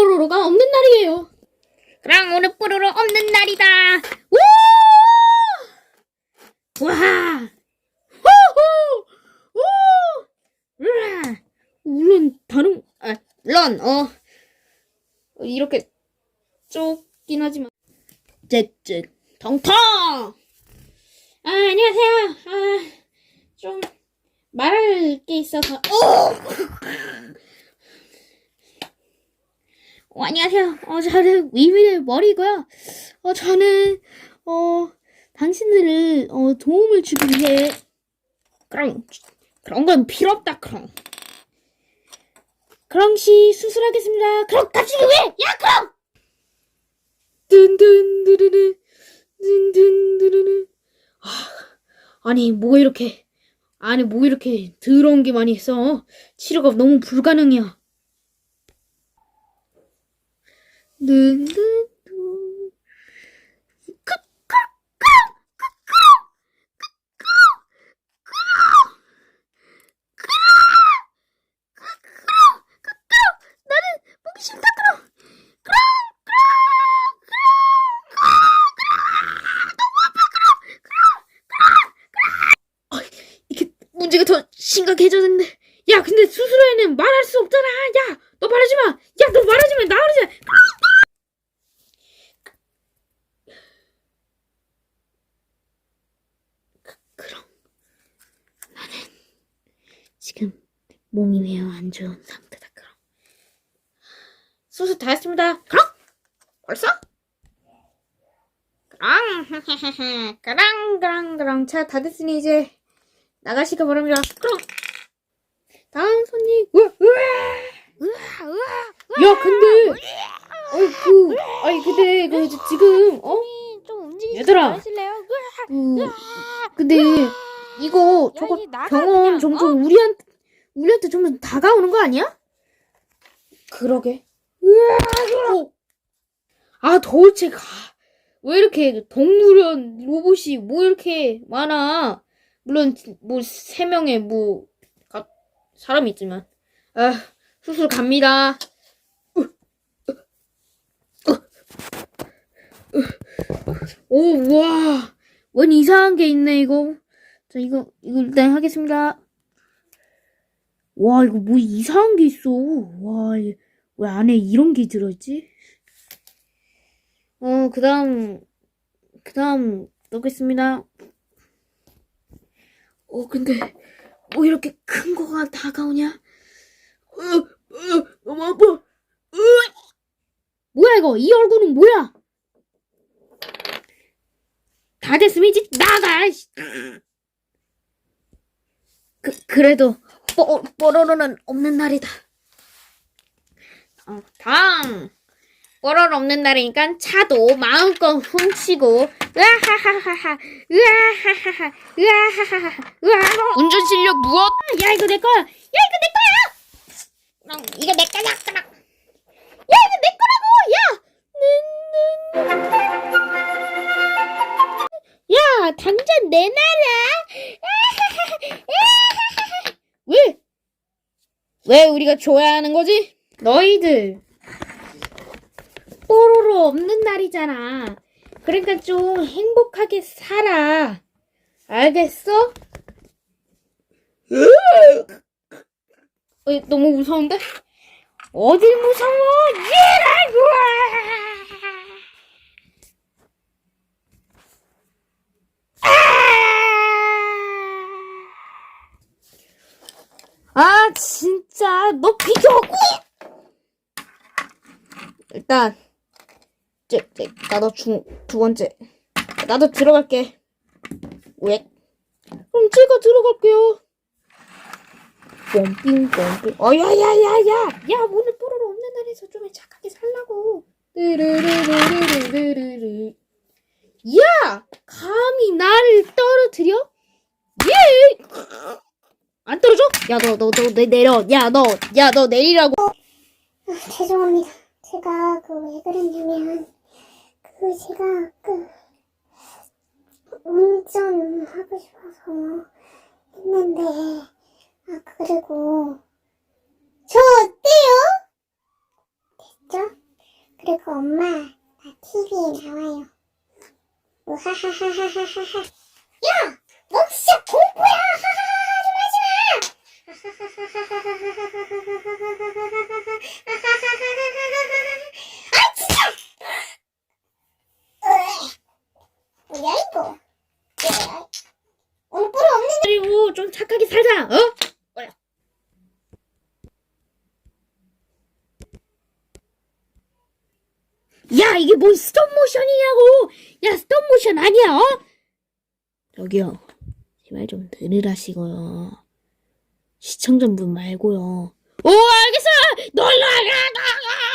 뽀로로가 없는 날이에요. 그럼 오늘 뽀로로 없는 날이다. 우! 와! 호호! 우! 으아! 물론 다른 아, 물론 어 이렇게 좁긴 하지만 쯧쯧 텅텅 아 안녕하세요 아 좀 말할 게 있어서 어! 어, 안녕하세요. 어, 저는 위민의 머리고요. 어, 저는, 어, 당신들을, 어, 도움을 주기 위해, 그럼, 그런 건 필요 없다, 그럼. 그럼시 수술하겠습니다. 그럼 갑자기 왜? 야, 그럼! 든든드르르, 든든드르르. 아, 아니, 뭐 이렇게, 아니, 뭐 이렇게 더러운 게 많이 있어. 치료가 너무 불가능이야. 그럼 이게 문제가 더 심각해졌는데. 야 근데 수술 후에는 말할 수 없잖아. 야 너 말하지 마 야 너 말하지 마. 나으르지 그럼 나는 지금 몸이 매우 안 좋은 상태다 그럼. 수술 다 했습니다. 그럼! 벌써? 그럼! 그랑 그랑 그랑. 자다 됐으니 이제 나가시기 바랍니다. 그럼! 다음 손님! 우와 우와 야 근데! 아이 그 아니 근데 그 지금 어? 얘들아. 그, 근데 이거 저거 병원 그냥, 점점 우리한테 우리한테 점점 다가오는 거 아니야? 그러게. 어. 아 도대체 가. 왜 이렇게 동물원 로봇이 뭐 이렇게 많아? 물론 뭐 세 명의 뭐 가- 사람이 있지만 아 수술 갑니다. 오, 와. 원 이상한 게 있네, 이거. 자, 이거, 이거 일단 하겠습니다. 와, 이거 뭐 이상한 게 있어. 와, 이게 왜 안에 이런 게 들어있지? 어, 그 다음, 그 다음, 넣겠습니다. 어, 근데, 뭐 이렇게 큰 거가 다가오냐? 어, 어, 너무 아파. 으! 뭐야, 이거? 이 얼굴은 뭐야? 다 됐으면 이제 나가. 씨. 그 그래도 뽀 뽀로로는 없는 날이다. 어, 다음 뽀로로 없는 날이니까 차도 마음껏 훔치고 으아하하하하 으아하하하 으아하하하 으아 운전 실력 무엇? 야 이거 내 거야. 야 이거 내 거야. 어, 이거 내 거야. 야 이거 내 거라고. 야. 야 당장 내놔라. 왜? 왜 우리가 줘야 하는 거지? 너희들 뽀로로 없는 날이잖아. 그러니까 좀 행복하게 살아. 알겠어? 어, 너무 무서운데? 어딜 무서워? 얘라고! 아, 진짜 너 비켜! 일단 쟤, 쟤, 나도 중, 두 번째. 나도 들어갈게. 왜? 그럼 제가 들어갈게요. 뽕삥 뽕삥 어야야야야! 야 오늘 뽀로로 없는 날에서 좀 착하게 살라고. 르르르르르르르 야! 감히 나를 떨어뜨려? 예 안 떨어져 야 너 너 너 내려 야 너 야 너 내리라고 죄송합니다. 제가 그 왜 그랬냐면 그 제가 그 운전 하고 싶어서 했는데 아 그리고 저 어때요? 됐죠? 그리고 엄마 나 TV에 나와요. 우하하하하하하. 야, 좀 착하게 살자. 어? 뭐야? 야 이게 뭔 스톱 모션이냐고? 야 스톱 모션 아니야? 어? 저기요. 제발 좀 들으라시고요. 시청자분 말고요. 오 알겠어. 놀러 가.